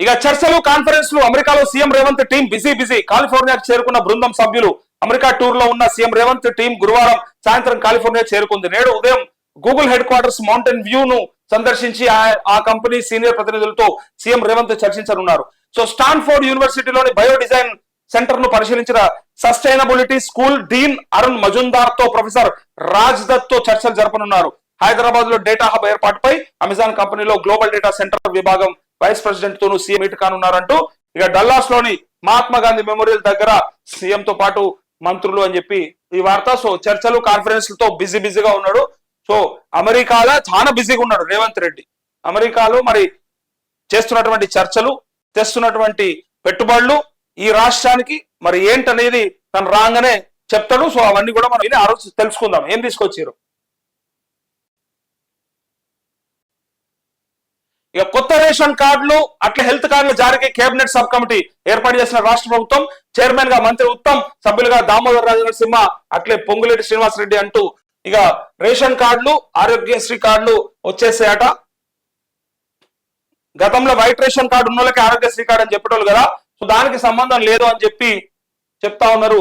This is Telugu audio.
ఇక చర్చలు కాన్ఫరెన్స్లు అమెరికాలో CM Revanth team busy busy. కాలిఫోర్నియాకు చేరుకున్న బృందం సభ్యులు అమెరికా టూర్లో ఉన్న సీఎం రేవంత్ టీం గురువారం సాయంత్రం కాలిఫోర్నియా చేరుకుంది. నేడు ఉదయం Google headquarters Mountain View ను సందర్శించి ఆ- ఆ కంపెనీ సీనియర్ ప్రతినిధులతో సీఎం రేవంత్ చర్చించనున్నారు. సో స్టాన్ఫోర్డ్ యూనివర్సిటీలోని బయో డిజైన్ సెంటర్ను పరిశీలించిన సస్టైనబిలిటీ స్కూల్ డీన్ అరుణ్ మజుందార్తో ప్రొఫెసర్ రాజ్ దత్తో చర్చలు జరపనున్నారు. హైదరాబాద్లో డేటా హబ్ ఏర్పాటుపై అమెజాన్ కంపెనీలో గ్లోబల్ డేటా సెంటర్ విభాగం వైస్ ప్రెసిడెంట్ తోనూ సీఎం మీట్ కానున్నారంటూ ఇక డల్లాస్లోని మహాత్మా గాంధీ మెమోరియల్ దగ్గర సీఎం తో పాటు మంత్రులు అని చెప్పి ఈ వార్త. సో చర్చలు కాన్ఫరెన్స్లతో బిజీ బిజీగా ఉన్నాడు. సో అమెరికాలో చాలా బిజీగా ఉన్నాడు రేవంత్ రెడ్డి అమెరికాలో మరి చేస్తున్నటువంటి చర్చలు తెస్తున్నటువంటి పెట్టుబడులు ఈ రాష్ట్రానికి మరి ఏంటనేది తను రాగానే చెప్తాడు. సో అవన్నీ కూడా మనం విని ఆ రోజు తెలుసుకుందాం. ఏం తీసుకొచ్చారు ఇక కొత్త రేషన్ కార్డులు అట్లా హెల్త్ కార్డుల జారీకి కేబినెట్ సబ్ కమిటీ ఏర్పాటు చేసిన రాష్ట్ర ప్రభుత్వం చైర్మన్గా మంత్రి ఉత్తమ్ సభ్యులుగా దామోదర్ రాజు సింహ అట్లే పొంగులేటి శ్రీనివాస్ రెడ్డి అంటూ ఇక రేషన్ కార్డులు ఆరోగ్యశ్రీ కార్డులు వచ్చేసాయట. గతంలో వైట్ రేషన్ కార్డు ఉన్న వాళ్ళకి ఆరోగ్యశ్రీ కార్డు అని చెప్పేటోళ్ళు కదా సో దానికి సంబంధం లేదు అని చెప్పి చెప్తా ఉన్నారు